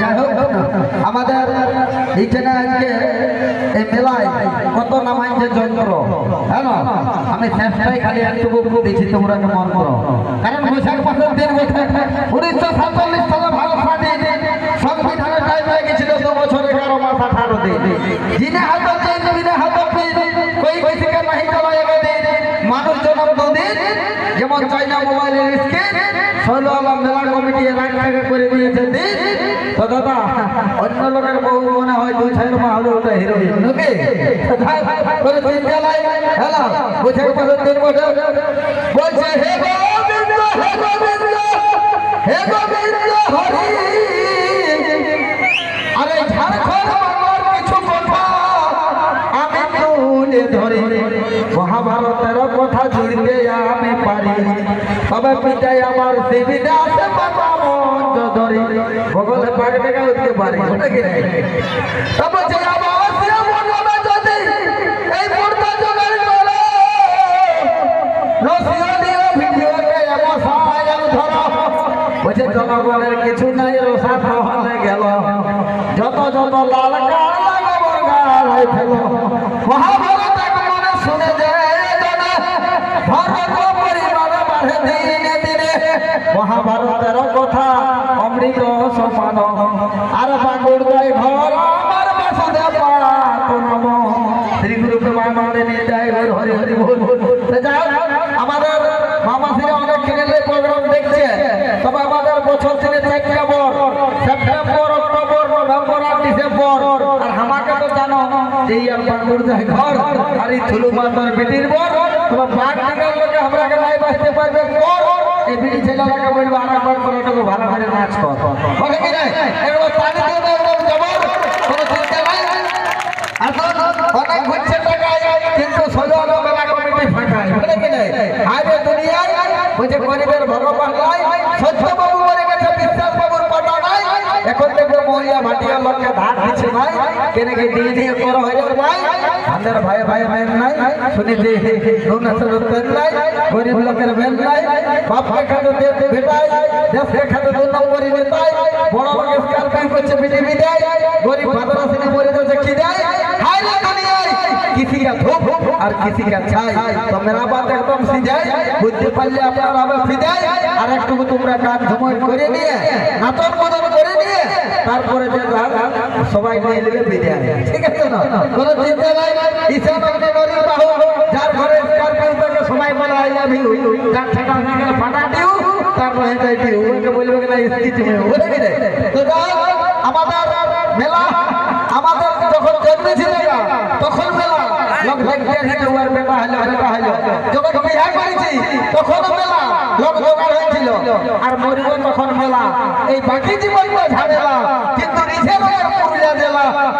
যাই হোক, আমাদের এইখানে আজকে এই মেলায় কত নামাইছে যন্ত্র হ্যাঁ? আমি চেষ্টাই খালি একটু দিচ্ছি তোমরা মন করো। কারণ বৈশাখ মাসের দিন উনিশশো সাতচল্লিশ সালে ভারত স্বাধীন সংবিধানের টাইম হয়ে গেছিল বছর এগারো মাস দিন। দিন হাত কই থেকে নাহি চলা এবে মানুষ যেমন চাইনা মোবাইলের স্ক্রিন আলম মেলা কমিটি আগে করে দিয়েছে দিন। অন্য লোকের বউ মনে হয় দুই ছয় মা হলে ওটা হিরো নাকি? করে দিন জ্বালাই। হ্যালো বুঝে পারে দিন বসে বলছে মহাভারতের কথা জুড়তে আমি পারি। তবে পিতাই আমার ধরে ভগলে পাক দেখা উঠতে পারে জনগণের কিছু নাই, রসা হলে গেল। যত যত লাল কাল লাগাবার গাল হয়ে মহাভারত শুনে যে ভারত দিনে মহাভারতের কথা অমৃত সমান আর বাগুর গায়ে ঘর আমার বাসুদেব পাড়াত শ্রী গুরু প্রেমানন্দে নিতাই হরি হরি হরি হোক, আমাদের মামাসিরা অনেক চ্যানেলে প্রোগ্রাম দেখছে। তবে আমাদের বছর চারটা বর সেপ্টেম্বর অক্টোবর নভেম্বর আর ডিসেম্বর। আর আমাকে তো জানো আর এই থুলু মাতার বেটির বর তোমার বাঘ আমরাকে বাঁচতে পারবে কর। এই বিড়ি ছেলেটাকে বলব, আর একবার করে ওটাকে ভালো করে নাচ কর। বলে কি নাই একবার তালি দিয়ে দাও জবর কোনো চিন্তা নাই। এখন অনেক ঘুরছে টাকায়, কিন্তু সজল মেলা কমিটি ফাঁকায় বলে কি নাই আরে দুনিয়ায় বলছে গরিবের ভগবান নাই সত্য বাবু মরে গেছে বিশ্বাস বাবুর পাটা নাই। এখন দেখবে মহিলা ভাটিয়া লোককে ধার দিচ্ছে ভাই, কেনে কি দিয়ে দিয়ে করো হয়ে যাবে ভাই আমাদের ভাই ভাই বেন নাই শুনেছি নুনাসের তেল নাই গরিব লোকের বেন নাই বাপকে খাতে দেশ ভেটাই দেশকে খাতে দু নম্বরই নেতাই বড় লোকের স্কার্পিং করছে বিজেপি দেয় গরিব ভাদরা সিনে মরে যাচ্ছে কি দেয় হায় রে দুনিয়ায় किसी का धूप और किसी का छाई तो मेरा बात एकदम सीधे বুঝতে পারলে আপনারা হবে ফিদাই আর একটু তোমরা কাজ সময় করে নিয়ে নাটক মদন করে নিয়ে তারপরে সবাই নিয়ে নেবে বিদায় ঠিক আছে আর মরিব তখন মেলা। এই বাকি জীবন ঝামেলা কিন্তু রিঝে লোকের পুরুলিয়া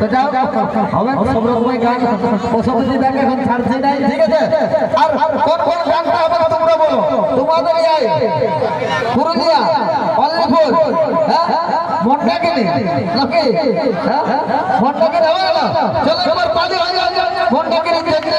তো যাও হবে? সব রকমের গান পশুপতি ব্যাংক এখন ছাড়ছে নাই ঠিক আছে? আর কোন কোন গানটা হবে তোমরা বলো? তোমাদের এই পুরুলিয়া অল্লিপুর হ্যাঁ? মন্ডাকিনি নাকি? হ্যাঁ? মন্ডাকিনি হবে না? চলো এবার পানি হয়ে যাও মন্ডাকিনি দেখলে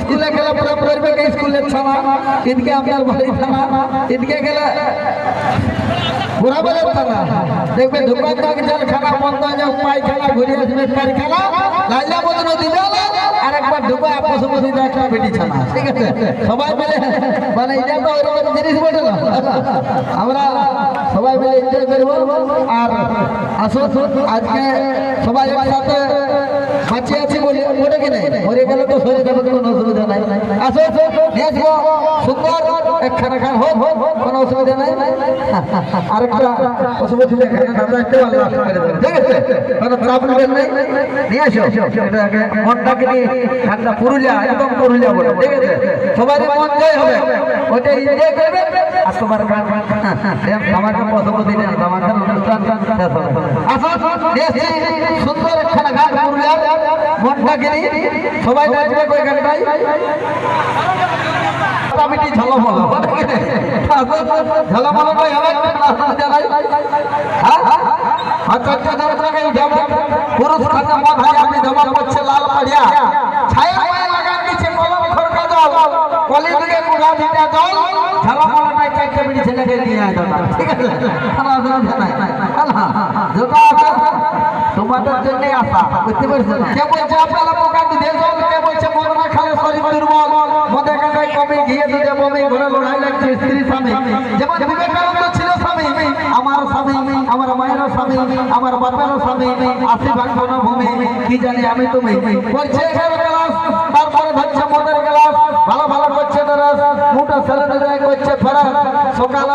স্কুলে গেলে পরে পড়বে কি? স্কুলের ছানা ইনকে আপনার বাড়ি থানা। ইনকে গেলে ঘোরাবেলের থানা। দেখবে দোকান দাগ জল খানা বন্ধ হয়ে যাও পায়খানা, ঘুরে আসবে পায়খানা লাইলা বদন দিবে আর একবার ঢুকে আপস মধ্যে একটা বেটি ছানা। ঠিক আছে? সবাই মিলে মানে এটা তো ওইরকম জিনিস বটে না। আমরা সবাই মিলে এনজয় করব। আর আসুন, আজকে সবাই একসাথে বাঁচিয়ে আছি বলে ওটা কি নাই? মরে গেলে তো শরীর যাবে কোনো অসুবিধা নাই আসো নিয়ে আসব সুন্দর একখানা খান হোক কোনো অসুবিধা নাই আরেকটা অসুবিধা এখানে আমরা একটু দেবো ঠিক আছে কোনো নেবেন নাই নিয়ে আসো মনটাকে নিয়ে ঠান্ডা পুরুলিয়া একদম পুরুলিয়া বলে ঠিক আছে সবাই মন জয় হবে ওটা এনজয় করবে গান পছন্দ দিলে আসো সুন্দর একখানা গান পুরুলিয়া মনটাকে নিয়ে সবাই নাচবে কই গানটাই কমিটি ঝলমল ঝলমলটাই হবে? আচ্ছা দেবতাকে উঠাবো পুরুষ খানা মন হয় আপনি জমা করছে লাল পাড়িয়া ছায়া পায়ে লাগান দিচ্ছে কলম ছেলেকে নিয়ে আয় দাদা। ঠিক আছে? তোমাদের জন্যই আশা, বুঝতে পারছ কে বলছে আপনারা পোকা দুধে জল কে বলছে মদ না খালে শরীর দুর্বল? মদে কাটাই কমে ঘিয়ে দুধে বমে, ঘরে লড়াই লাগছে স্ত্রী স্বামী? যেমন বিবেকানন্দ ছিল স্বামী। আমার স্বামী, আমার মায়ের স্বামী, আমার বাপের স্বামী আসি ভাঙবো না ভূমি কি জানি আমি তুমি? করছে এগারো ক্লাস তারপরে ধরছে মদের গ্লাস। ভালো ভালো করছে দরাস মুটা ছেলে করছে ফেরাস সকালে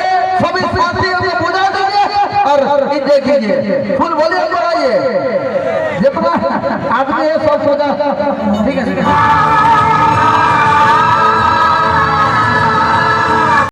फुल वॉल्यूम बढ़ाइए जितना आदमी है सब सोचा। ठीक है।